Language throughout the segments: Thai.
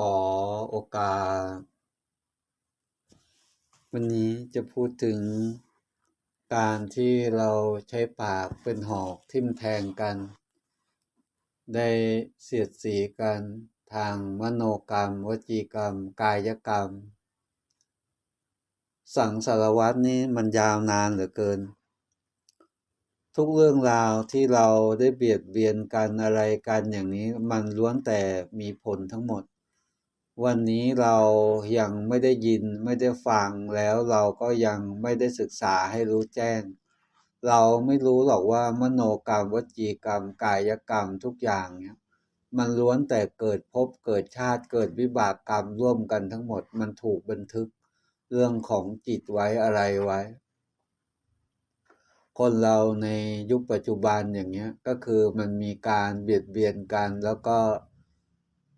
ขอโอกาส วันนี้จะพูดถึงการที่เราใช้ปากเป็นหอกทิ่มแทงกัน ได้เสียดสีกันทางมโนกรรม วจีกรรม กายกรรม สังสารวัตรนี้มันยาวนานเหลือเกิน ทุกเรื่องราวที่เราได้เบียดเบียนกันอะไรกันอย่างนี้มันล้วนแต่มีผลทั้งหมด วันนี้เรายังไม่ได้ยินไม่ได้ฟังแล้วเราก็ยังไม่ได้ศึกษาให้รู้แจ้ง เราไม่รู้หรอกว่ามโนกรรมวจีกรรม กายกรรมทุกอย่างเนี่ยมันล้วนแต่เกิดภพเกิดชาติเกิดวิบากกรรมร่วมกันทั้งหมดมันถูกบันทึกเรื่องของจิตไว้อะไรไว้ คนเราในยุคปัจจุบันอย่างเงี้ยก็คือมันมีการเบียดเบียนกันแล้วก็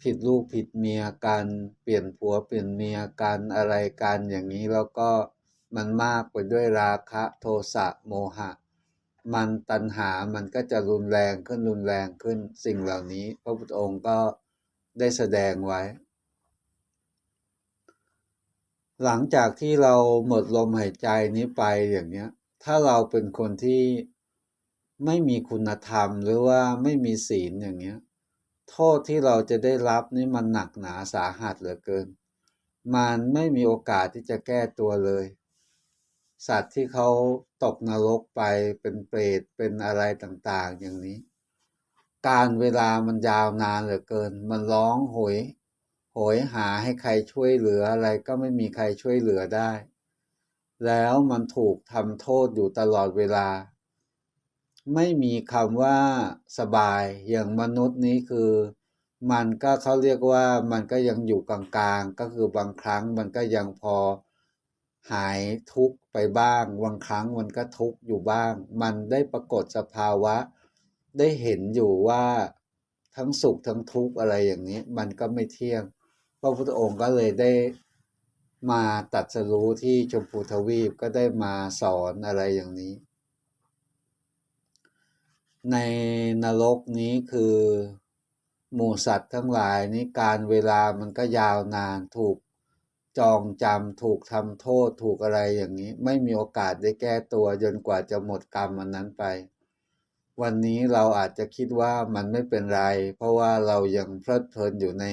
ผิดลูกผิดเมียกันเปลี่ยนผัวเปลี่ยนเมียกันอะไรกันอย่างนี้แล้วก็มันมากไปด้วยราคะโทสะโมหะ มันตัณหามันก็จะรุนแรงขึ้นรุนแรงขึ้นสิ่งเหล่านี้ พระพุทธองค์ก็ได้แสดงไว้ หลังจากที่เราหมดลมหายใจนี้ไปอย่างเนี้ย ถ้าเราเป็นคนที่ไม่มีคุณธรรมหรือว่าไม่มีศีลอย่างเนี้ย โทษที่เราจะได้รับนี่มันหนักหนาสาหัสเหลือเกิน มันไม่มีโอกาสที่จะแก้ตัวเลย สัตว์ที่เขาตกนรกไปเป็นเปรตเป็นอะไรต่างๆ อย่างนี้ การเวลามันยาวนานเหลือเกิน มันร้องโหยโหยหาให้ใครช่วยเหลืออะไรก็ไม่มีใครช่วยเหลือได้ แล้วมันถูกทำโทษอยู่ตลอดเวลา ไม่มีคำว่าสบายอย่างมนุษย์นี้คือ มันก็เขาเรียกว่ามันก็ยังอยู่กลางๆ ก็คือบางครั้งมันก็ยังพอหายทุกข์ไปบ้าง บางครั้งมันก็ทุกข์อยู่บ้าง มันได้ปรากฏสภาวะ ได้เห็นอยู่ว่าทั้งสุขทั้งทุกข์อะไรอย่างนี้ มันก็ไม่เที่ยงพระพุทธองค์ก็เลยได้มาตัดสรู้ที่ชมพูทวีปก็ได้มาสอนอะไรอย่างนี้ ในนรกนี้คือหมู่สัตว์ทั้งหลายนี้การเวลามันก็ยาวนานถูกจองจำถูกทำโทษถูกอะไรอย่างนี้ ไม่มีโอกาสได้แก้ตัวจนกว่าจะหมดกรรมอันนั้นไป วันนี้เราอาจจะคิดว่ามันไม่เป็นไร เพราะว่าเรายังเพลิดเพลินอยู่ใน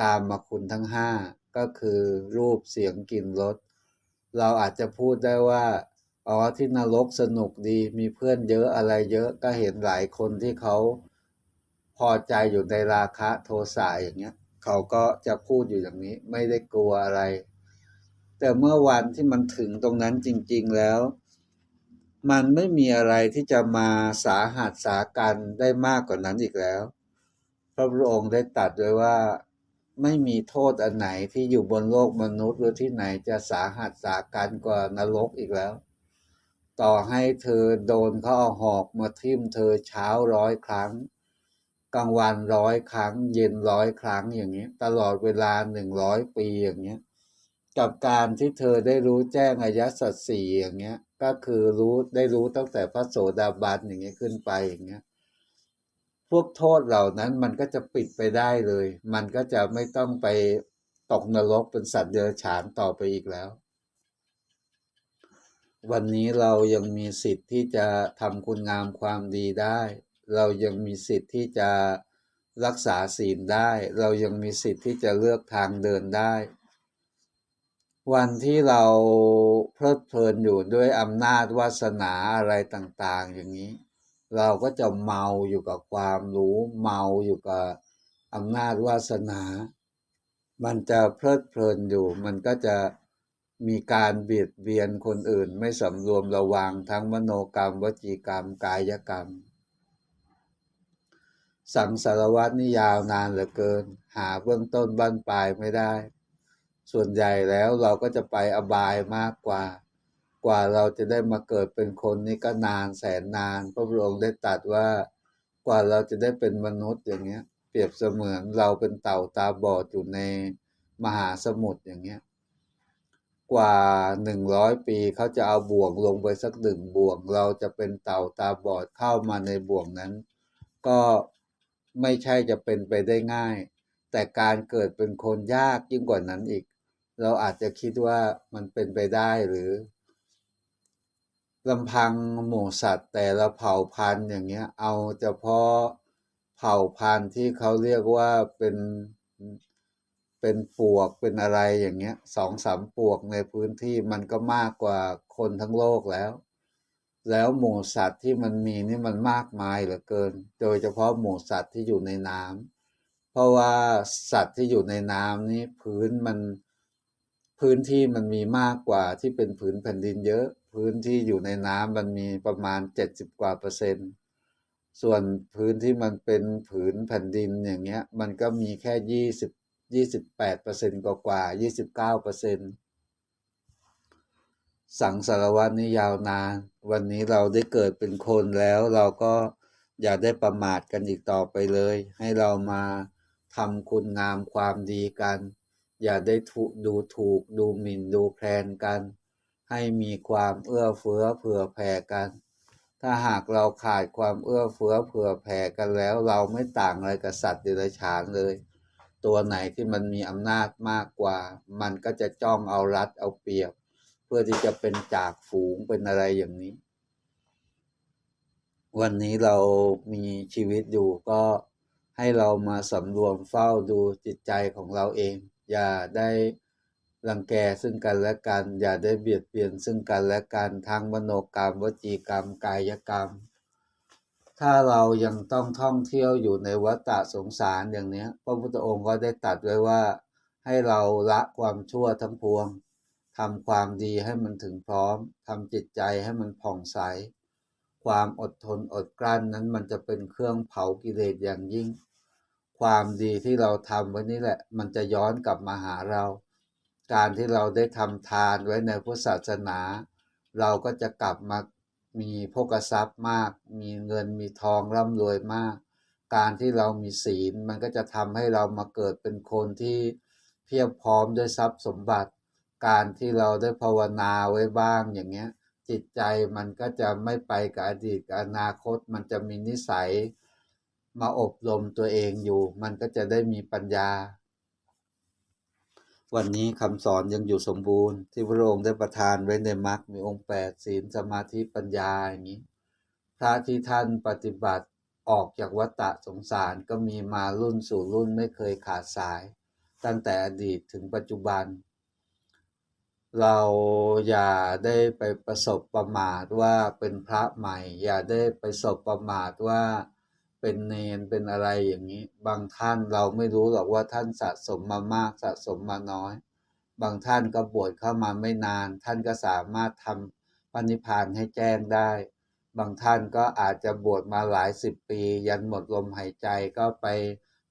กามมาคุณทั้งห้าก็คือรูปเสียงกลิ่นรสเราอาจจะพูดได้ว่า อ๋อที่นรกสนุกดีมีเพื่อนเยอะอะไรเยอะก็เห็นหลายคนที่เขาพอใจอยู่ในราคะโทสะอย่างเงี้ย เขาก็จะพูดอยู่อย่างนี้ ไม่ได้กลัวอะไร แต่เมื่อวันที่มันถึงตรงนั้นจริง ๆแล้ว มันไม่มีอะไรที่จะมาสาหัสสากันได้มากกว่านั้นอีกแล้วพระพุทธองค์ได้ตรัสไว้ว่าไม่มีโทษอันไหนที่อยู่บนโลกมนุษย์หรือที่ไหนจะสาหัสสากันกว่านรกอีกแล้ว ต่อให้เธอโดนเขาเอาหอกมาทิ่มเธอเช้าร้อยครั้ง กลางวันร้อยครั้ง เย็นร้อยครั้งอย่างนี้ตลอดเวลาหนึ่งร้อยปีอย่างนี้กับการที่เธอได้รู้แจ้งอายะสัจสี่อย่างเงี้ย ก็คือรู้ได้รู้ตั้งแต่พระโสดาบันอย่างเงี้ยขึ้นไปอย่างเงี้ยพวกโทษเหล่านั้นมันก็จะปิดไปได้เลย มันก็จะไม่ต้องไปตกนรกเป็นสัตว์เดรัจฉานต่อไปอีกแล้ว วันนี้เรายังมีสิทธิ์ที่จะทำคุณงามความดีได้ เรายังมีสิทธิ์ที่จะรักษาศีลได้ เรายังมีสิทธิ์ที่จะเลือกทางเดินได้ วันที่เราเพลิดเพลินอยู่ด้วยอำนาจวาสนาอะไรต่าง ๆ อย่างนี้ เราก็จะเมาอยู่กับความรู้ เมาอยู่กับอำนาจวาสนา มันจะเพลิดเพลินอยู่ มันก็จะ มีการเบียดเบียนคนอื่นไม่สำรวมระวังทั้งมโนกรรม วจีกรรม กายกรรม สังสารวัตนี่ยาวนานเหลือเกิน หาเบื้องต้นบั้นปลายไม่ได้ ส่วนใหญ่แล้วเราก็จะไปอบายมากกว่า กว่าเราจะได้มาเกิดเป็นคนนี่ก็นานแสนนาน พระพุทธองค์ได้ตรัสว่ากว่าเราจะได้เป็นมนุษย์อย่างเงี้ย เปรียบเสมือนเราเป็นเต่าตาบอดอยู่ในมหาสมุทรอย่างเงี้ย กว่าหนึ่งร้อยปีเขาจะเอาบ่วงลงไปสักหนึ่งบ่วง เราจะเป็นเต่าตาบอดเข้ามาในบ่วงนั้น ก็ไม่ใช่จะเป็นไปได้ง่าย แต่การเกิดเป็นคนยากยิ่งกว่านั้นอีก เราอาจจะคิดว่ามันเป็นไปได้หรือลำพังหมู่สัตว์ แต่ละเผ่าพันธุ์อย่างเงี้ย เอาเฉพาะเผ่าพันธุ์ที่เขาเรียกว่าเป็น เป็นปวกเป็นอะไรอย่างเงี้ยสองสามปวกในพื้นที่มันก็มากกว่าคนทั้งโลกแล้ว แล้วหมู่สัตว์ที่มันมีนี่มันมากมายเหลือเกิน โดยเฉพาะหมู่สัตว์ที่อยู่ในน้ำเพราะว่าสัตว์ที่อยู่ในน้ำนี่พื้นมันพื้นที่มันมีมากกว่าที่เป็นผืนแผ่นดินเยอะ พื้นที่อยู่ในน้ำมันมีประมาณเจ็ดสิบกว่าเปอร์เซ็นต์ส่วนพื้นที่มันเป็นผืนแผ่นดินอย่างเงี้ย มันก็มีแค่ยี่สิบ ยี่สิบแปดเปอร์เซ็นต์กว่ากว่ายี่สิบเก้าเปอร์เซ็นต์สังสารวัตนี่ยาวนาน วันนี้เราได้เกิดเป็นคนแล้วเราก็อย่าได้ประมาทกันอีกต่อไปเลย ให้เรามาทำคุณงามความดีกัน อย่าได้ถูกดูถูกดูหมิ่นดูแคลนกัน ให้มีความเอื้อเฟื้อเผื่อแผ่กัน ถ้าหากเราขาดความเอื้อเฟื้อเผื่อแผ่กันแล้ว เราไม่ต่างอะไรกับสัตว์เดรัจฉานเลย ตัวไหนที่มันมีอำนาจมากกว่า มันก็จะจ้องเอารัดเอาเปรียบ เพื่อที่จะเป็นจากฝูงเป็นอะไรอย่างนี้ วันนี้เรามีชีวิตอยู่ก็ให้เรามาสำรวมเฝ้าดูจิตใจของเราเอง อย่าได้รังแกซึ่งกันและกัน อย่าได้เบียดเบียนซึ่งกันและกันทางมโนกรรม วจีกรรม กายกรรม ถ้าเรายังต้องท่องเที่ยวอยู่ในวัฏฏะสงสารอย่างนี้พระพุทธองค์ก็ได้ตรัสไว้ว่าให้เราละความชั่วทั้งปวงทำความดีให้มันถึงพร้อมทำจิตใจให้มันผ่องใส ความอดทนอดกลั้นนั้นมันจะเป็นเครื่องเผากิเลสอย่างยิ่ง ความดีที่เราทำไว้นี่แหละ มันจะย้อนกลับมาหาเรา การที่เราได้ทำทานไว้ในพุทธศาสนา เราก็จะกลับมา มีโภกทรัพย์มาก มีเงินมีทองร่ำรวยมาก การที่เรามีศีลมันก็จะทำให้เรามาเกิดเป็นคนที่เพียบพร้อมด้วยทรัพย์สมบัติ การที่เราได้ภาวนาไว้บ้างอย่างเงี้ย จิตใจมันก็จะไม่ไปกับอดีตกับอนาคต มันจะมีนิสัยมาอบรมตัวเองอยู่ มันก็จะได้มีปัญญา วันนี้คำสอนยังอยู่สมบูรณ์ ที่พระองค์ได้ประทานไว้ในมรรคมีองค์แปดศีลสมาธิปัญญาอย่างนี้พระที่ท่านปฏิบัติออกจากวัฏฏะสงสารก็มีมารุ่นสู่รุ่นไม่เคยขาดสาย ตั้งแต่อดีตถึงปัจจุบัน เราอย่าได้ไปประสบประมาทว่าเป็นพระใหม่ อย่าได้ไปสบประมาทว่า เป็นเนนเป็นอะไรอย่างนี้ บางท่านเราไม่รู้หรอกว่าท่านสะสมมามากสะสมมาน้อย บางท่านก็บวชเข้ามาไม่นาน ท่านก็สามารถทำปณิพานให้แจ้งได้ บางท่านก็อาจจะบวชมาหลายสิบปี ยันหมดลมหายใจก็ไป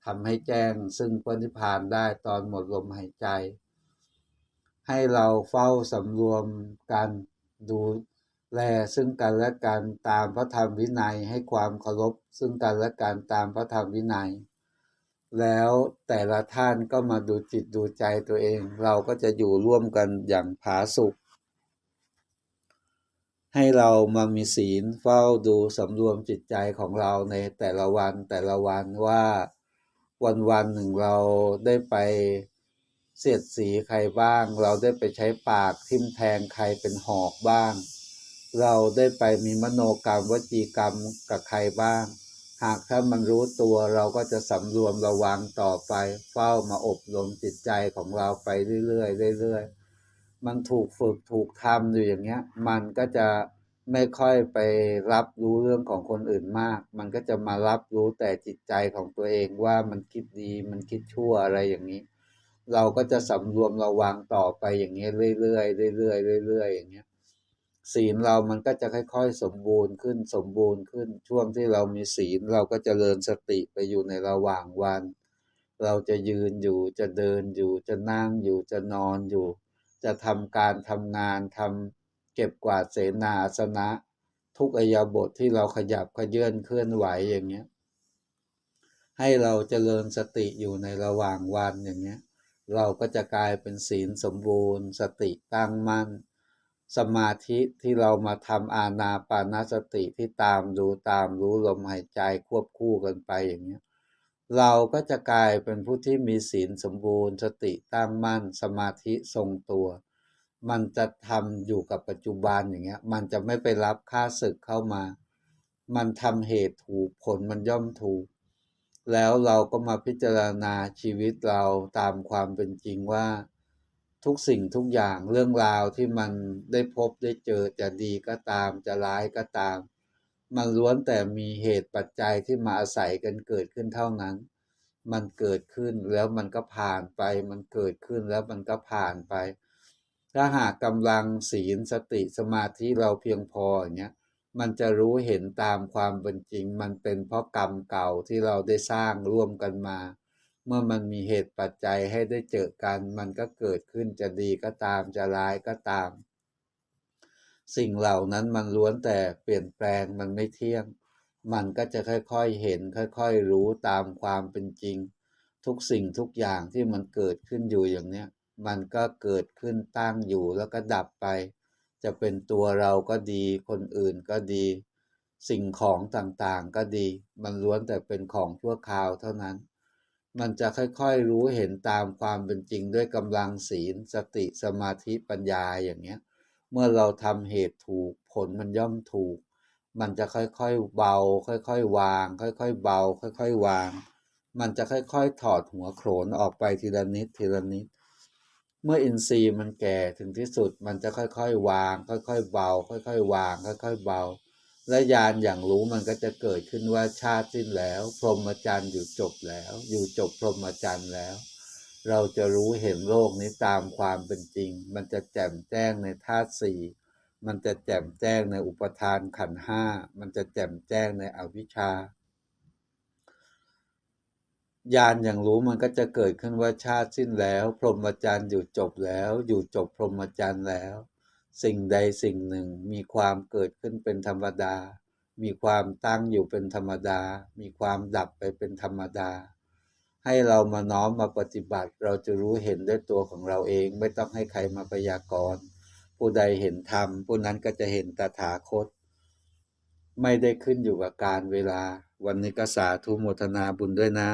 ทำให้แจ้ง ซึ่งปณิพานได้ตอนหมดลมหายใจ ให้เราเฝ้าสำรวมกันดู แลซึ่งกันและกันตามพระธรรมวินัยให้ความเคารพซึ่งกันและกันตามพระธรรมวินัย แล้วแต่ละท่านก็มาดูจิตดูใจตัวเอง เราก็จะอยู่ร่วมกันอย่างผาสุกให้เรามามีศีลเฝ้าดูสำรวมจิตใจของเราในแต่ละวันแต่ละวันว่าวันวันหนึ่งเราได้ไปเสียดสีใครบ้าง เราได้ไปใช้ปากทิ่มแทงใครเป็นหอกบ้าง เราได้ไปมีมโนกรรมวจีกรรมกับใครบ้าง หากถ้ามันรู้ตัวเราก็จะสำรวมระวังต่อไป เฝ้ามาอบรมจิตใจของเราไปเรื่อยๆเรื่อยๆมันถูกฝึกถูกทำอยู่อย่างเงี้ย มันก็จะไม่ค่อยไปรับรู้เรื่องของคนอื่นมาก มันก็จะมารับรู้แต่จิตใจของตัวเองว่ามันคิดดีมันคิดชั่วอะไรอย่างนี้ เราก็จะสำรวมระวังต่อไปอย่างเงี้ยเรื่อยๆเรื่อยๆเรื่อยๆอย่างเงี้ย ศีลเรามันก็จะค่อยๆ สมบูรณ์ขึ้นสมบูรณ์ขึ้นช่วงที่เรามีศีลเราก็จเจริญสติไปอยู่ในระหว่างวัน เราจะยืนอยู่จะเดินอยู่จะนั่งอยู่จะนอนอยู่ จะทำการทำงานทำเก็บกวาดเสนาสนะ ทุกอายาบทที่เราขยับขยื่นเคลื่อนไหวอย่างเงี้ยให้เราจเจริญสติอยู่ในระหว่างวันอย่างเงี้ยเราก็จะกลายเป็นศีลสมบูรณ์ สติตั้งมั่น สมาธิที่เรามาทำอาณาปานาสติที่ตามดูตามรู้ลมหายใจควบคู่กันไปอย่างเงี้เราก็จะกลายเป็นผู้ที่มีศีลสมบูรณ์ สติตั้งมั่นสมาธิทรงตัว มันจะทำอยู่กับปัจจุบันอย่างเงี้ย มันจะไม่ไปรับค่าศึกเข้ามา มันทำเหตุถูกผลมันย่อมถูก แล้วเราก็มาพิจารณาชีวิตเราตามความเป็นจริงว่า ทุกสิ่งทุกอย่างเรื่องราวที่มันได้พบได้เจอจะดีก็ตามจะร้ายก็ตาม มันล้วนแต่มีเหตุปัจจัยที่มาอาศัยกันเกิดขึ้นเท่านั้น มันเกิดขึ้นแล้วมันก็ผ่านไป มันเกิดขึ้นแล้วมันก็ผ่านไป ถ้าหากกำลังศีลสติสมาธิเราเพียงพออย่างเงี้ยมันจะรู้เห็นตามความเป็นจริง มันเป็นเพราะกรรมเก่าที่เราได้สร้างร่วมกันมา เมื่อมันมีเหตุปัจจัยให้ได้เจอกัน มันก็เกิดขึ้นจะดีก็ตามจะร้ายก็ตาม สิ่งเหล่านั้นมันล้วนแต่เปลี่ยนแปลงมันไม่เที่ยง มันก็จะค่อยๆเห็นค่อยๆรู้ตามความเป็นจริง ทุกสิ่งทุกอย่างที่มันเกิดขึ้นอยู่อย่างเนี้ยมันก็เกิดขึ้นตั้งอยู่แล้วก็ดับไป จะเป็นตัวเราก็ดี คนอื่นก็ดี สิ่งของต่างๆก็ดี มันล้วนแต่เป็นของชั่วคราวเท่านั้น มันจะค่อยๆรู้เห็นตามความเป็นจริงด้วยกำลังศีล สติสมาธิปัญญาอย่างเนี้ย เมื่อเราทำเหตุถูกผลมันย่อมถูก มันจะค่อยๆเบา ค่อยๆวาง ค่อยๆเบา ค่อย ๆวาง มันจะค่อยๆถอดหัวโขนออกไปทีละนิดทีละนิด เมื่ออินทรีย์มันแก่ถึงที่สุด มันจะค่อยๆวาง ค่อยๆเบา ค่อยๆวาง ค่อยๆเบา และญาณอย่างรู้มันก็จะเกิดขึ้นว่าชาติสิ้นแล้ว พรหมจรรย์อยู่จบแล้ว อยู่จบพรหมจรรย์แล้ว เราจะรู้เห็นโลกนี้ตามความเป็นจริง มันจะแจ่มแจ้งในธาตุสี่มันจะแจ่มแจ้งในอุปทานขันห้า มันจะแจ่มแจ้งในอวิชชาญาณอย่างรู้มันก็จะเกิดขึ้นว่าชาติสิ้นแล้ว พรหมจรรย์อยู่จบแล้ว อยู่จบพรหมจรรย์แล้ว สิ่งใดสิ่งหนึ่งมีความเกิดขึ้นเป็นธรรมดา มีความตั้งอยู่เป็นธรรมดา มีความดับไปเป็นธรรมดา ให้เรามาน้อมมาปฏิบัติ เราจะรู้เห็นด้วยตัวของเราเอง ไม่ต้องให้ใครมาพยากรณ์ผู้ใดเห็นธรรมผู้นั้นก็จะเห็นตถาคต ไม่ได้ขึ้นอยู่กับการเวลา วันนี้ก็สาธุโมทนาบุญด้วยนะ